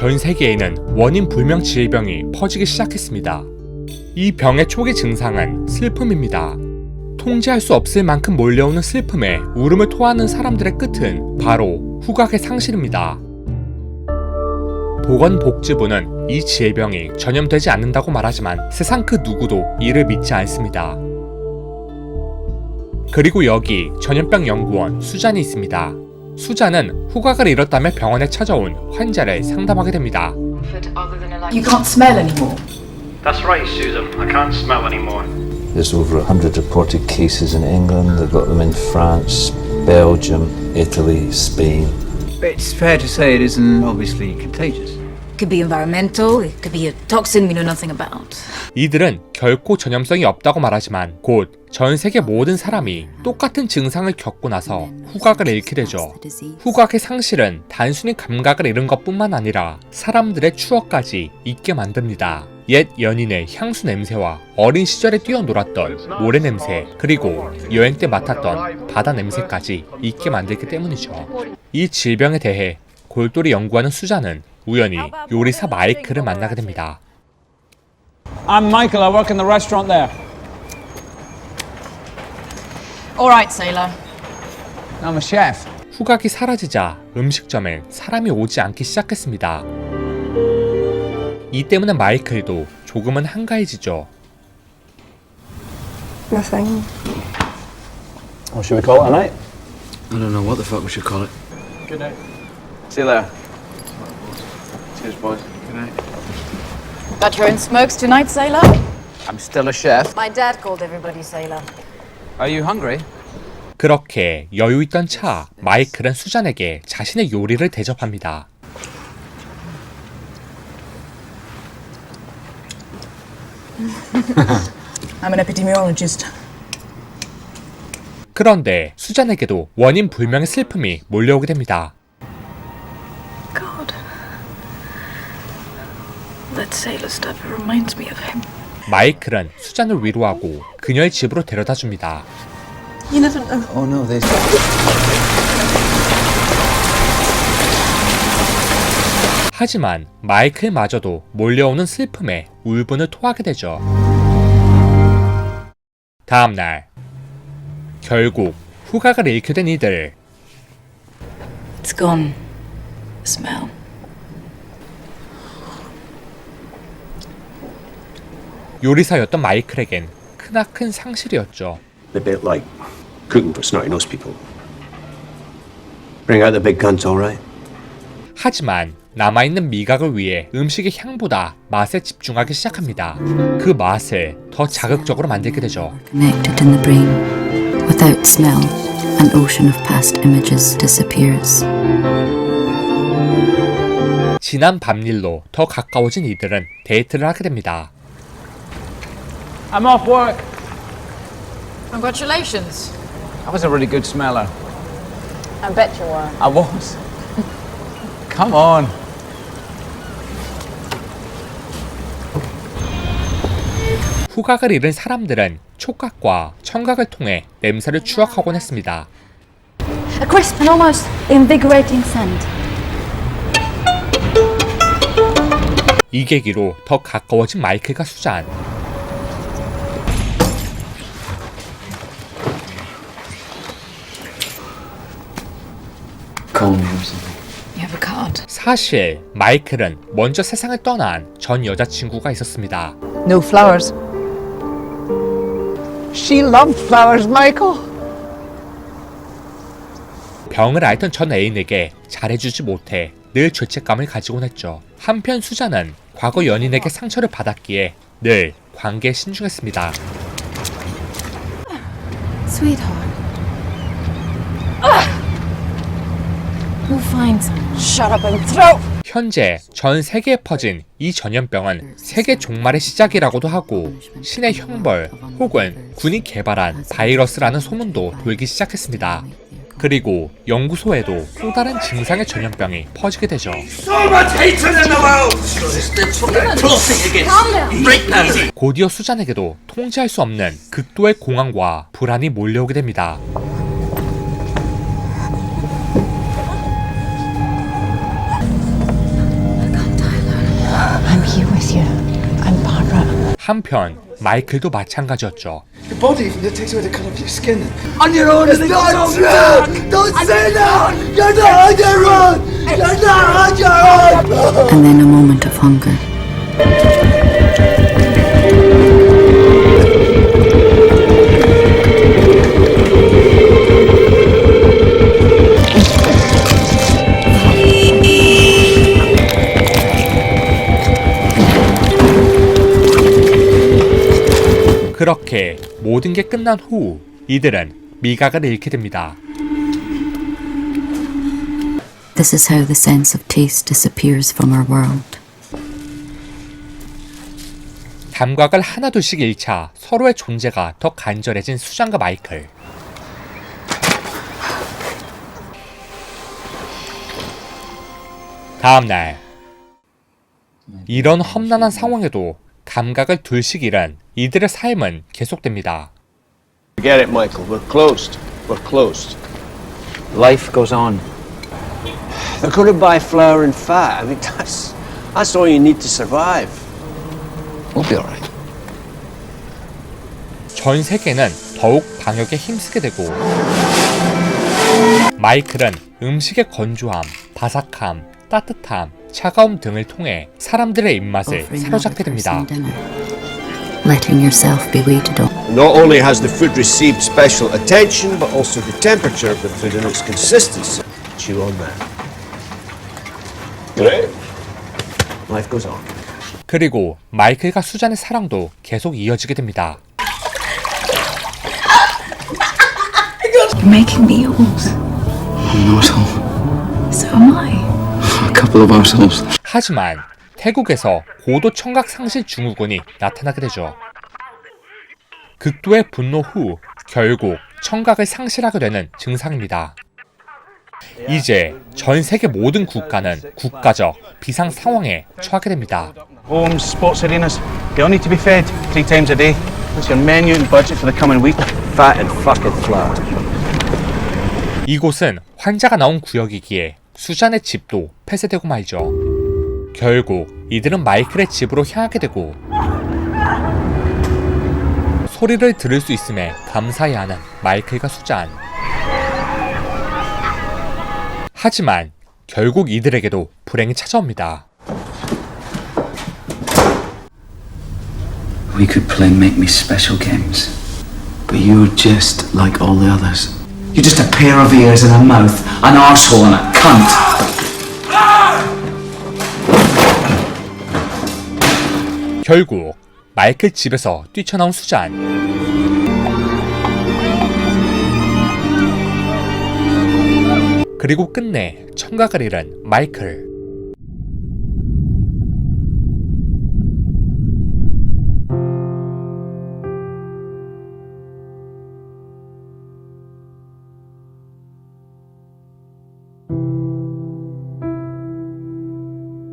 전 세계에는 원인 불명 질병이 퍼지기 시작했습니다. 이 병의 초기 증상은 슬픔입니다. 통제할 수 없을 만큼 몰려오는 슬픔에 울음을 토하는 사람들의 끝은 바로 후각의 상실입니다. 보건복지부는 이 질병이 전염되지 않는다고 말하지만 세상 그 누구도 이를 믿지 않습니다. 그리고 여기 전염병 연구원 수잔이 있습니다. 수잔은 후각을 잃었다며 병원에 찾아온 환자를 상담하게 됩니다. You can't smell anymore. That's right, Susan. I can't smell anymore. There's over 100 reported cases in England. They've got them in France, Belgium, Italy, Spain. It's fair to say it isn't obviously contagious. Could be environmental, it could be a toxin we know nothing about. 이들은 결코 전염성이 없다고 말하지만 곧 전 세계 모든 사람이 똑같은 증상을 겪고 나서 후각을 잃게 되죠. 후각의 상실은 단순히 감각을 잃은 것뿐만 아니라 사람들의 추억까지 잊게 만듭니다. 옛 연인의 향수 냄새와 어린 시절에 뛰어놀았던 모래 냄새, 그리고 여행 때 맡았던 바다 냄새까지 잊게 만들기 때문이죠. 이 질병에 대해 골똘히 연구하는 수자는 우연히 요리사 마이크를 만나게 됩니다. I'm Michael. I work in the restaurant there. All right, sailor. I'm a chef. 후각이 사라지자 음식점엔 사람이 오지 않기 시작했습니다. 이 때문에 마이클도 조금은 한가해지죠. Nothing. What should we call it a night? I don't know what the fuck we should call it. Good night. See you later. Cheers, boys. Good night. Got your own smokes tonight, sailor? I'm still a chef. My dad called everybody sailor. Are you hungry? 그렇게 여유 있던 차 마이클은 수잔에게 자신의 요리를 대접합니다. I'm an epidemiologist. 그런데 수잔에게도 원인 불명의 슬픔이 몰려오게 됩니다. God. That sailor stuff reminds me of him. 마이클은 수잔을 위로하고 그녀의 집으로 데려다 줍니다. You never know. Oh no, there's. 하지만 마이클마저도 몰려오는 슬픔에 울분을 토하게 되죠. 다음 날 결국 후각을 잃게 된 이들 It's gone. Smell. 요리사였던 마이클에겐 크나큰 상실이었죠. A bit like cooking for snotty nosed people. Bring out the big guns, all right? 하지만 남아있는 미각을 위해 음식의 향보다 맛에 집중하기 시작합니다. 그 맛을 더 자극적으로 만들게 되죠. connected in the brain. Without smell, an ocean of past images disappears. 지난 밤 일로 더 가까워진 이들은 데이트를 하게 됩니다. I'm off work. Congratulations. I was a really good smeller. I bet you were. I was. Come on. 후각을 잃은 사람들은 촉각과 청각을 통해 냄새를 추억하곤 했습니다. A crisp and almost invigorating scent. 이 계기로 더 가까워진 마이클과 수잔. You have a card. 사실 마이클은 먼저 세상을 떠난 전 여자친구가 있었습니다. No flowers. She loved flowers, Michael. 병을 앓던 전 애인에게 잘해주지 못해 늘 죄책감을 가지곤 했죠. 한편 수잔은 과거 연인에게 상처를 받았기에 늘 관계에 신중했습니다. Sweetheart. We'll find some. Shut up and throw. 현재 전 세계에 퍼진 이 전염병은 세계 종말의 시작이라고도 하고 신의 형벌 혹은 군이 개발한 바이러스라는 소문도 돌기 시작했습니다. 그리고 연구소에도 또 다른 증상의 전염병이 퍼지게 되죠. 곧이어 수잔에게도 통제할 수 없는 극도의 공황과 불안이 몰려오게 됩니다. 한편 마이클도 마찬가지였죠. Your body even takes away the 그렇게 모든 게 끝난 후 이들은 미각을 잃게 됩니다. This is how the sense of taste disappears from our world. 감각을 하나둘씩 잃자 서로의 존재가 더 간절해진 수잔과 마이클. 다음 날 이런 험난한 상황에도 감각을 둘씩 잃은 이들의 삶은 계속됩니다. Forget it, Michael. We're closed. We're closed. Life goes on. They're going to buy flour and fat. I mean, that's that's all you need to survive. We'll be alright. 전 세계는 더욱 방역에 힘쓰게 되고 마이클은 음식의 건조함, 바삭함, 따뜻함, 차가움 등을 통해 사람들의 입맛을 사로잡게 됩니다. Letting yourself be waited on. Not only has the food received special attention, but also the temperature of the food and its consistency. Chew on that. Great. Life goes on. 그리고 마이클과 수잔의 사랑도 계속 이어지게 됩니다. You're making meals. I'm no asshole. So am I. A couple of assholes. 하지만 태국에서 고도 청각 상실 증후군이 나타나게 되죠. 극도의 분노 후 결국 청각을 상실하게 되는 증상입니다. 이제 전 세계 모든 국가는 국가적 비상 상황에 처하게 됩니다. Homes, sports arenas, they all need to be fed three times a day. What's your menu and budget for the coming week? Fat and fucking flour. 이곳은 환자가 나온 구역이기에 수잔의 집도 폐쇄되고 말죠. 결국 이들은 마이클의 집으로 향하게 되고 소리를 들을 수 있음에 감사해 하는 마이클과 수잔. 하지만 결국 이들에게도 불행이 찾아옵니다. We could play make me special games. But you're just like all the others. You're just a pair of ears and a mouth, an arsehole and a cunt. 결국 마이클 집에서 뛰쳐나온 수잔. 그리고 끝내 청각을 잃은 마이클.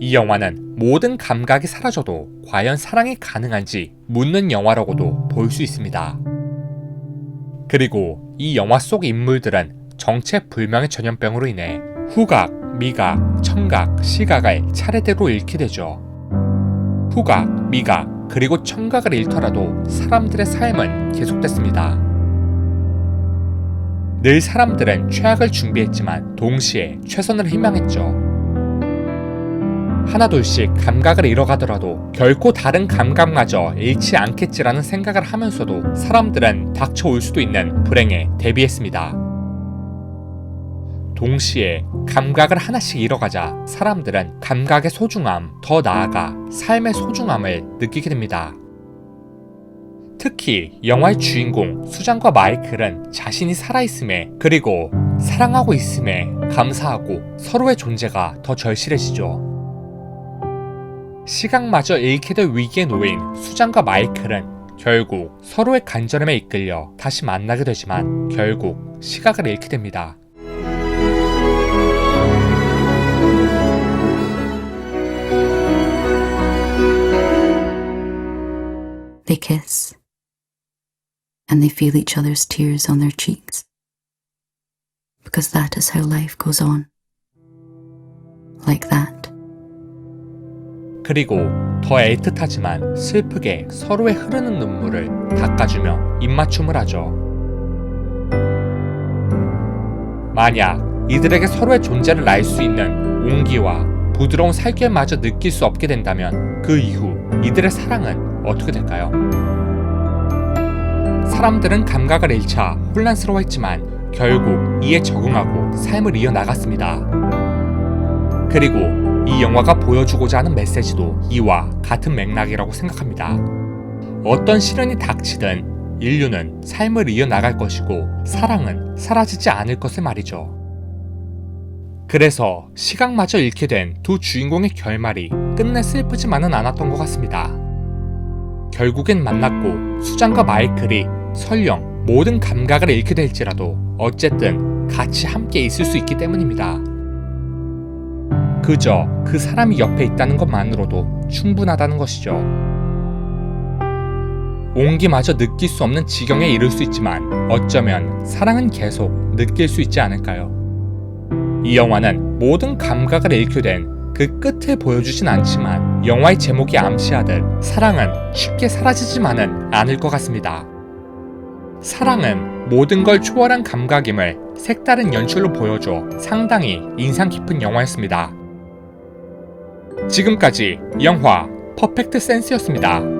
이 영화는 모든 감각이 사라져도 과연 사랑이 가능한지 묻는 영화라고도 볼 수 있습니다. 그리고 이 영화 속 인물들은 정체불명의 전염병으로 인해 후각, 미각, 청각, 시각을 차례대로 잃게 되죠. 후각, 미각, 그리고 청각을 잃더라도 사람들의 삶은 계속됐습니다. 늘 사람들은 최악을 준비했지만 동시에 최선을 희망했죠. 하나둘씩 감각을 잃어가더라도 결코 다른 감각마저 잃지 않겠지라는 생각을 하면서도 사람들은 닥쳐올 수도 있는 불행에 대비했습니다. 동시에 감각을 하나씩 잃어가자 사람들은 감각의 소중함, 더 나아가 삶의 소중함을 느끼게 됩니다. 특히 영화의 주인공 수잔과 마이클은 자신이 살아있음에 그리고 사랑하고 있음에 감사하고 서로의 존재가 더 절실해지죠. 시각마저 잃게 될 위기에 놓인 수잔과 마이클은 결국 서로의 간절함에 이끌려 다시 만나게 되지만 결국 시각을 잃게 됩니다. They kiss. And they feel each other's tears on their cheeks. Because that is how life goes on. Like that. 그리고 더 애틋하지만 슬프게 서로의 흐르는 눈물을 닦아주며 입맞춤을 하죠. 만약 이들에게 서로의 존재를 알 수 있는 온기와 부드러운 살결마저 느낄 수 없게 된다면 그 이후 이들의 사랑은 어떻게 될까요? 사람들은 감각을 잃자 혼란스러워했지만 결국 이에 적응하고 삶을 이어나갔습니다. 그리고 이 영화가 보여주고자 하는 메시지도 이와 같은 맥락이라고 생각합니다. 어떤 시련이 닥치든 인류는 삶을 이어나갈 것이고 사랑은 사라지지 않을 것을 말이죠. 그래서 시각마저 잃게 된 두 주인공의 결말이 끝내 슬프지만은 않았던 것 같습니다. 결국엔 만났고 수장과 마이클이 설령 모든 감각을 잃게 될지라도 어쨌든 같이 함께 있을 수 있기 때문입니다. 그저 그 사람이 옆에 있다는 것만으로도 충분하다는 것이죠. 온기마저 느낄 수 없는 지경에 이를 수 있지만 어쩌면 사랑은 계속 느낄 수 있지 않을까요? 이 영화는 모든 감각을 잃게 된 그 끝을 보여주진 않지만 영화의 제목이 암시하듯 사랑은 쉽게 사라지지만은 않을 것 같습니다. 사랑은 모든 걸 초월한 감각임을 색다른 연출로 보여줘 상당히 인상 깊은 영화였습니다. 지금까지 영화 퍼펙트 센스였습니다.